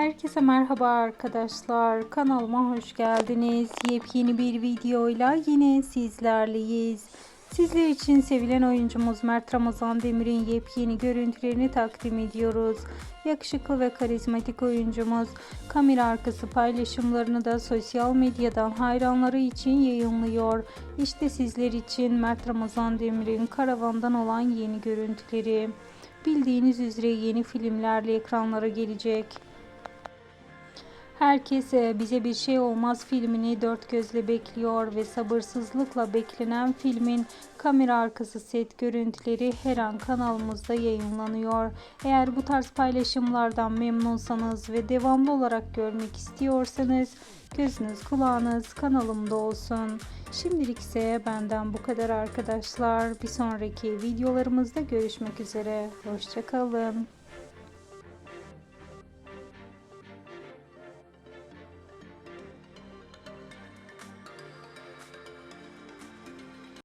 Herkese merhaba arkadaşlar. Kanalıma hoş geldiniz. Yepyeni bir videoyla yine sizlerleyiz. Sizler için sevilen oyuncumuz Mert Ramazan Demir'in yepyeni görüntülerini takdim ediyoruz. Yakışıklı ve karizmatik oyuncumuz kamera arkası paylaşımlarını da sosyal medyadan hayranları için yayınlıyor. İşte sizler için Mert Ramazan Demir'in karavandan olan yeni görüntüleri. Bildiğiniz üzere yeni filmlerle ekranlara gelecek. Herkese Bize Bir Şey Olmaz filmini dört gözle bekliyor ve sabırsızlıkla beklenen filmin kamera arkası set görüntüleri her an kanalımızda yayınlanıyor. Eğer bu tarz paylaşımlardan memnunsanız ve devamlı olarak görmek istiyorsanız gözünüz kulağınız kanalımda olsun. Şimdilik ise benden bu kadar arkadaşlar. Bir sonraki videolarımızda görüşmek üzere. Hoşçakalın.